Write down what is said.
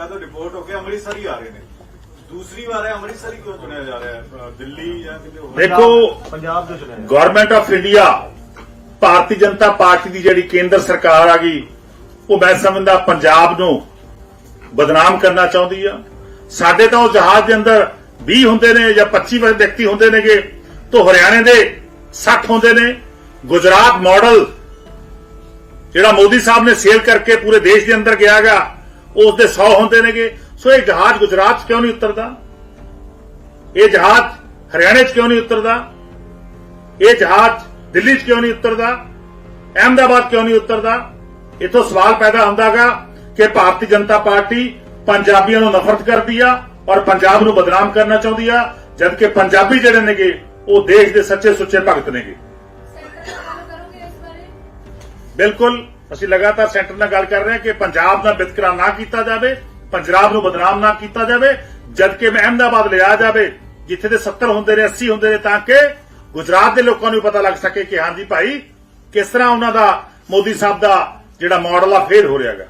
ਜਗ੍ਹਾ ਤੋਂ ਡਿਪੋਰਟ ਹੋ ਕੇ ਅੰਮ੍ਰਿਤਸਰ ਹੀ ਆ ਰਹੇ ਨੇ। ਦੂਸਰੀ ਵਾਰ ਇਹ ਅੰਮ੍ਰਿਤਸਰ ਹੀ ਕਿਉਂ ਚੁਣਿਆ ਜਾ ਰਿਹਾ ਹੈ? ਦਿੱਲੀ ਜਾਂ ਕਿਤੇ ਹੋਰ? ਦੇਖੋ ਪੰਜਾਬ ਤੋਂ ਚੁਣਿਆ government of India Bharatiya Janata party ਦੀ ਜਿਹੜੀ ਕੇਂਦਰ ਸਰਕਾਰ ਆ ਗਈ ਉਹ ਮੈਂ ਸਮਝਦਾ ਪੰਜਾਬ ਨੂੰ ਬਦਨਾਮ ਕਰਨਾ ਚਾਹੁੰਦੀ ਆ। ਸਾਡੇ ਤਾਂ ਉਹ ਜਹਾਜ਼ ਦੇ ਅੰਦਰ 20 ਹੁੰਦੇ ਨੇ ਜਾਂ 25 ਵਿਅਕਤੀ ਹੁੰਦੇ ਨੇਗੇ ਤੋਂ ਹਰਿਆਣੇ ਦੇ 60 ਹੁੰਦੇ ਨੇ। ਗੁਜਰਾਤ ਮਾਡਲ ਜਿਹੜਾ ਮੋਦੀ ਸਾਹਿਬ ਨੇ ਸੇਲ ਕਰਕੇ ਪੂਰੇ ਦੇਸ਼ ਦੇ ਅੰਦਰ ਗਿਆਗਾ ਉਸ ਦੇ 100 ਹੁੰਦੇ ਨੇਗੇ। ਸੋ ਇਹ ਜਹਾਜ਼ ਗੁਜਰਾਤ 'ਚ ਕਿਉਂ ਨਹੀਂ ਉਤਰਦਾ? ਇਹ ਜਹਾਜ਼ ਹਰਿਆਣੇ 'ਚ ਕਿਉਂ ਨਹੀਂ ਉਤਰਦਾ? ਇਹ ਜਹਾਜ਼ ਦਿੱਲੀ 'ਚ ਕਿਉਂ ਨਹੀਂ ਉਤਰਦਾ? ਅਹਿਮਦਾਬਾਦ ਕਿਉਂ ਨਹੀਂ ਉਤਰਦਾ? ਇਥੋਂ ਸਵਾਲ ਪੈਦਾ ਹੁੰਦਾਗਾ ਕਿ ਭਾਰਤੀ ਜਨਤਾ ਪਾਰਟੀ ਪੰਜਾਬੀਆਂ ਨੂੰ ਨਫ਼ਰਤ ਕਰਦੀ ਆ ਔਰ ਪੰਜਾਬ ਨੂੰ ਬਦਨਾਮ ਕਰਨਾ ਚਾਹੁੰਦੀ ਆ ਜਦਕਿ ਪੰਜਾਬੀ ਜਿਹੜੇ ਨੇਗੇ ਉਹ ਦੇਸ਼ ਦੇ ਸੱਚੇ ਸੁੱਚੇ ਭਗਤ ਨੇਗੇ। ਬਿਲਕੁਲ। ਅਸੀਂ ਲਗਾਤਾਰ ਸੈਂਟਰ ਨਾਲ ਗੱਲ ਕਰ ਰਹੇ ਹਾਂ ਕਿ ਪੰਜਾਬ ਦਾ ਵਿਤਕਰਾ ਨਾ ਕੀਤਾ ਜਾਵੇ, ਪੰਜਾਬ ਨੂੰ ਬਦਨਾਮ ਨਾ ਕੀਤਾ ਜਾਵੇ, ਜਦਕਿ ਅਹਿਮਦਾਬਾਦ ਲਿਆ ਜਾਵੇ, ਜਿੱਥੇ ਦੇ 70 ਹੁੰਦੇ ਨੇ 80 ਹੁੰਦੇ ਨੇ ਤਾਂ ਕਿ ਗੁਜਰਾਤ ਦੇ ਲੋਕਾਂ ਨੂੰ ਪਤਾ ਲੱਗ ਸਕੇ ਕਿ ਹਾਂਜੀ ਭਾਈ, ਕਿਸ ਤਰ੍ਹਾਂ ਉਹਨਾਂ ਦਾ ਮੋਦੀ ਸਾਹਿਬ ਦਾ ਜਿਹੜਾ ਮਾਡਲ ਆ ਫੇਲ ਹੋ ਰਿਹਾਗਾ